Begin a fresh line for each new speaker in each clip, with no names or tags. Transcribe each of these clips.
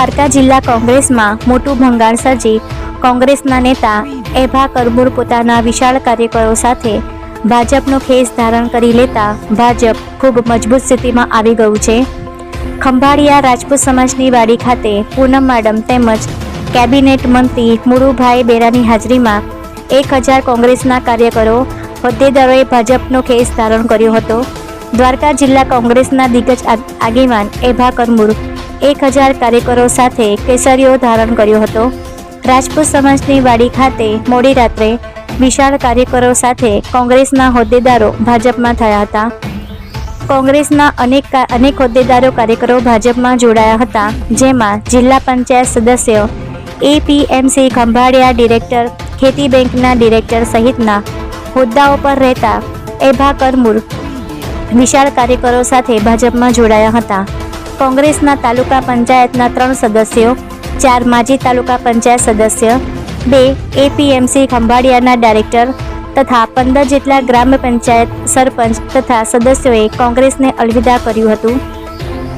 દ્વારકા જિલ્લા કોંગ્રેસમાં મોટું ભંગાણ સર્જી. કોંગ્રેસના નેતા એભા કરમુર પોતાના વિશાળ કાર્યકરો સાથે ભાજપનો ખેસ ધારણ કરી લેતા ભાજપ ખૂબ મજબૂત સ્થિતિમાં આવી ગયું છે. ખંભાળિયા રાજપૂત સમાજની વાડી ખાતે પૂનમ મેડમ તેમજ કેબિનેટ મંત્રી મુરુભાઈ બેરાની હાજરીમાં એક હજાર કોંગ્રેસના કાર્યકરો હોદ્દેદારોએ ભાજપનો ખેસ ધારણ કર્યો હતો. દ્વારકા જિલ્લા કોંગ્રેસના દિગ્ગજ આગ- આગેવાન એભા કરમુર એક હજાર કાર્યકરો સાથે કેસરીઓ ધારણ કર્યો હતો. રાજપૂત સમાજની વાડી ખાતે મોડી રાત્રે વિશાળ કાર્યકરો સાથે કોંગ્રેસના હોદ્દેદારો ભાજપમાં થયા હતા. કોંગ્રેસના અનેક અનેક હોદ્દેદારો કાર્યકરો ભાજપમાં જોડાયા હતા, જેમાં જિલ્લા પંચાયત સદસ્યો એપીએમસી ખંભાળિયા ડિરેક્ટર, ખેતી બેંકના ડિરેક્ટર સહિતના હોદ્દાઓ પર રહેતા એભા કરમુર વિશાળ કાર્યકરો સાથે ભાજપમાં જોડાયા હતા. કોંગ્રેસના તાલુકા પંચાયતના ત્રણ સદસ્યો, ચાર માજી તાલુકા પંચાયત સદસ્ય, બે એપીએમસી ખંભાળિયાના ડાયરેક્ટર તથા પંદર જેટલા ગ્રામ પંચાયત સરપંચ તથા સદસ્યોએ કોંગ્રેસને અલવિદા કર્યું હતું.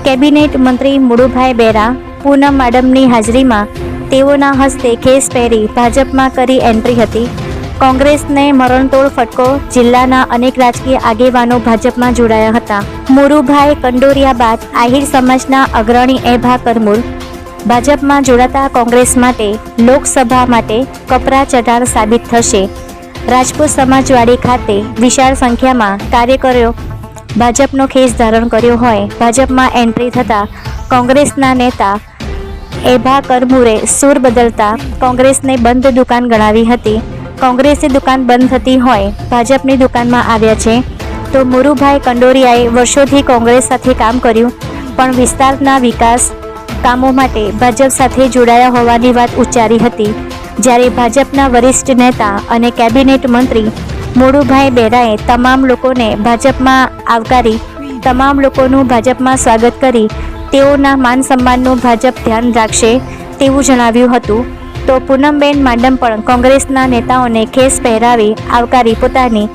કેબિનેટ મંત્રી મુળુભાઈ બેરા, પૂનમ મેડમની હાજરીમાં તેઓના હસ્તે ખેસ પહેરી ભાજપમાં કરી એન્ટ્રી હતી. કોંગ્રેસને મરણતોડ ફટકો, જિલ્લાના અનેક રાજકીય આગેવાનો ભાજપમાં જોડાયા હતા. મુરુભાઈ કંડોરિયા બાદ આહિર સમાજના અગ્રણી એભા કરમુર ભાજપમાં જોડાતા કોંગ્રેસ માટે, લોકસભા માટે કપરા ચઢાણ સાબિત થશે. રાજપૂત સમાજવાડી ખાતે વિશાળ સંખ્યામાં કાર્યકરો ભાજપનો ખેસ ધારણ કર્યો હોય. ભાજપમાં એન્ટ્રી થતા કોંગ્રેસના નેતા એભા કરમુરે સૂર બદલતા કોંગ્રેસને બંધ દુકાન ગણાવી હતી. કોંગ્રેસની દુકાન બંધ થતી હોય, ભાજપની દુકાનમાં આવ્યા છે. તો મુરુભાઈ કંડોરિયાએ વર્ષોથી કોંગ્રેસ સાથે કામ કર્યું, પણ વિસ્તારના વિકાસ કામો માટે ભાજપ સાથે જોડાયા હોવાની વાત ઉચ્ચારી હતી. જ્યારે ભાજપના વરિષ્ઠ નેતા અને કેબિનેટ મંત્રી મોડુભાઈ બેરાએ તમામ લોકોને ભાજપમાં આવકારી, તમામ લોકોનું ભાજપમાં સ્વાગત કરી, તેઓના માન સન્માનનું ભાજપ ધ્યાન રાખશે તેવું જણાવ્યું હતું. તો પૂનમબેન માડમ પણ કોંગ્રેસના નેતાઓને ખેસ પહેરાવી આવકારી પોતાની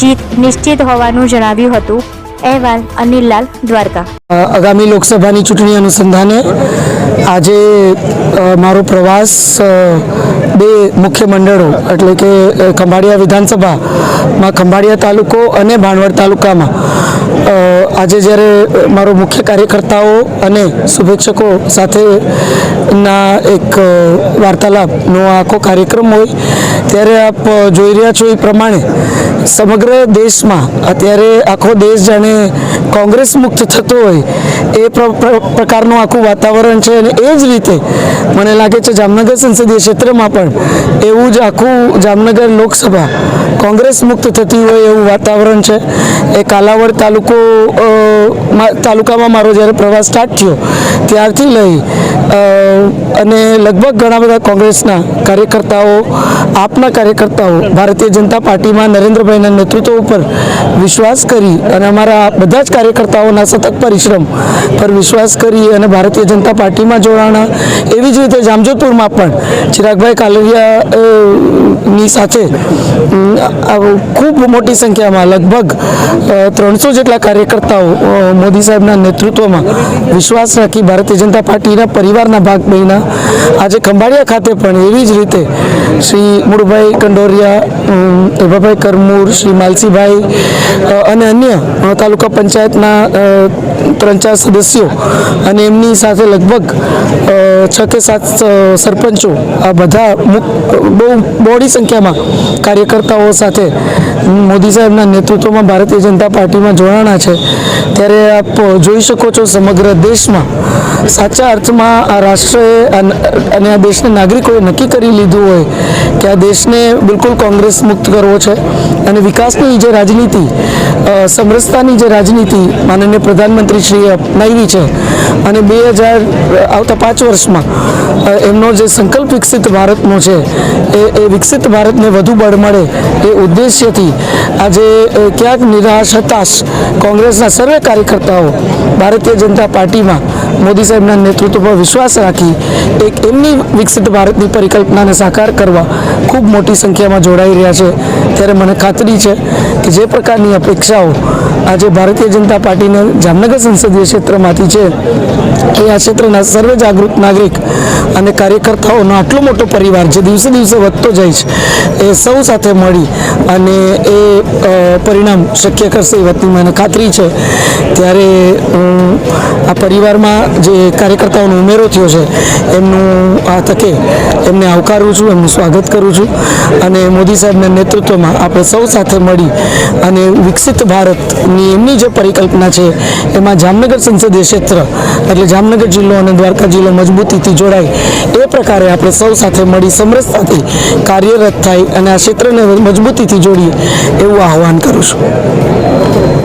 જીત નિશ્ચિત હોવાનું જણાવ્યું હતું. અહેવાલ અનિલલાલ દ્વારકા.
આગામી લોકસભાની ચૂંટણી અનુસંધાને આજે મારો પ્રવાસ બે મુખ્ય મંડળો, એટલે કે ખંભાળિયા વિધાનસભામાં ખંભાળિયા તાલુકો અને ભાણવડ તાલુકામાં. આજે જ્યારે મારો મુખ્ય કાર્યકર્તાઓ અને શુભેચ્છકો સાથેના એક વાર્તાલાપનો આખો કાર્યક્રમ હોય, ત્યારે આપ જોઈ રહ્યા છો એ પ્રમાણે સમગ્ર દેશમાં અત્યારે આખો દેશ જાણે કોંગ્રેસ મુક્ત થતો હોય, એ પ્ર- પ્ર- પ્રકારનું આખું વાતાવરણ છે અને એ જ રીતે મને લાગે છે જામનગર સંસદીય ક્ષેત્રમાં પણ એવું જ આખું જામનગર લોકસભા કોંગ્રેસ મુક્ત થતી હોય એવું વાતાવરણ છે. એ કાલાવડ તાલુકો મા- તાલુકામાં મારો જ્યારે પ્રવાસ સ્ટાર્ટ થયો ત્યારથી લઈ અને લગભગ ઘણા બધા કોંગ્રેસના કાર્યકર્તાઓ આપના કાર્યકર્તાઓ ભારતીય જનતા પાર્ટીમાં નરેન્દ્રભાઈના નેતૃત્વ ઉપર વિશ્વાસ કરી અને અમારા બધા જ કાર્યકર્તાઓના સતત પરિશ્રમ પર વિશ્વાસ કરી અને ભારતીય જનતા પાર્ટીમાં જોડાણા. એવી જ રીતે જામજોધપુરમાં પણ ચિરાગભાઈ કાલરિયા અ, સાથે ખૂબ મોટી સંખ્યામાં લગભગ ત્રણસો જેટલા કાર્યકર્તાઓ મોદી સાહેબના નેતૃત્વમાં વિશ્વાસ રાખી ભારતીય જનતા પાર્ટીના પરિવારના ભાગ બન્યા. આજે ખંભાળિયા ખાતે પણ એવી જ રીતે શ્રી મુળભાઈ કંડોરિયા એભાભાઈ કરમૂર, શ્રી માલસીભાઈ અને અન્ય તાલુકા પંચાયતના ત્રણ ચાર સદસ્યો અને એમની સાથે લગભગ છ કે સાત સરપંચો આ બધા બહુ બહોળી સંખ્યામાં કાર્યકર્તાઓ સાથે મોદી સાહેબના નેતૃત્વમાં ભારતીય જનતા પાર્ટીમાં જોડાણા છે. ત્યારે આપ જોઈ શકો છો સમગ્ર દેશમાં સાચા અર્થમાં આ રાષ્ટ્રએ અને આ દેશના નાગરિકોએ નક્કી કરી લીધું હોય કે આ દેશને બિલકુલ કોંગ્રેસ મુક્ત કરવો છે. અને વિકાસની જે રાજનીતિ સમરસતાની જે રાજનીતિ માનનીય પ્રધાનમંત્રીશ્રીએ અપનાવી છે અને બે હજાર, આવતા પાંચ વર્ષમાં એમનો જે સંકલ્પ વિકસિત ભારતનો છે, એ એ વિકસિત ભારતને વધુ બળ મળે એ ઉદ્દેશ્યથી આજે ક્યાંક નિરાશ, હતાશ કોંગ્રેસના સર્વે કાર્યકર્તાઓ ભારતીય જનતા પાર્ટીમાં મોદી સાહેબના નેતૃત્વ પર વિશ્વાસ રાખી એક એમની વિકસિત ભારતની પરિકલ્પનાને સાકાર કરવા ખૂબ મોટી સંખ્યામાં જોડાઈ રહ્યા છે. ત્યારે મને ખાતરી છે કે જે પ્રકારની અપેક્ષાઓ આજે ભારતીય જનતા પાર્ટીના જામનગર સંસદીય ક્ષેત્રમાંથી છે, એ આ ક્ષેત્રના સર્વ જાગૃત નાગરિક અને કાર્યકર્તાઓનો આટલો મોટો પરિવાર જે દિવસે દિવસે વધતો જાય છે, એ સૌ સાથે મળી અને એ પરિણામ શક્ય કરશે એ વાતની મને ખાતરી છે. ત્યારે આ પરિવારમાં જે કાર્યકર્તાઓનો ઉમેરો થયો છે, એમનું આ તકે એમને આવકારું છું, એમનું સ્વાગત કરું છું અને મોદી સાહેબના નેતૃત્વમાં આપણે સૌ સાથે મળી અને વિકસિત ભારતની એમની જે પરિકલ્પના છે, એમાં જામનગર સંસદીય ક્ષેત્ર એટલે જામનગર જિલ્લો અને દ્વારકા જિલ્લો મજબૂતીથી જોડાય, એ પ્રકારે આપણે સૌ સાથે મળી સમરસતાથી કાર્યરત થાય અને આ ક્ષેત્રને મજબૂતીથી જોડીએ એવું આહવાન કરું છું.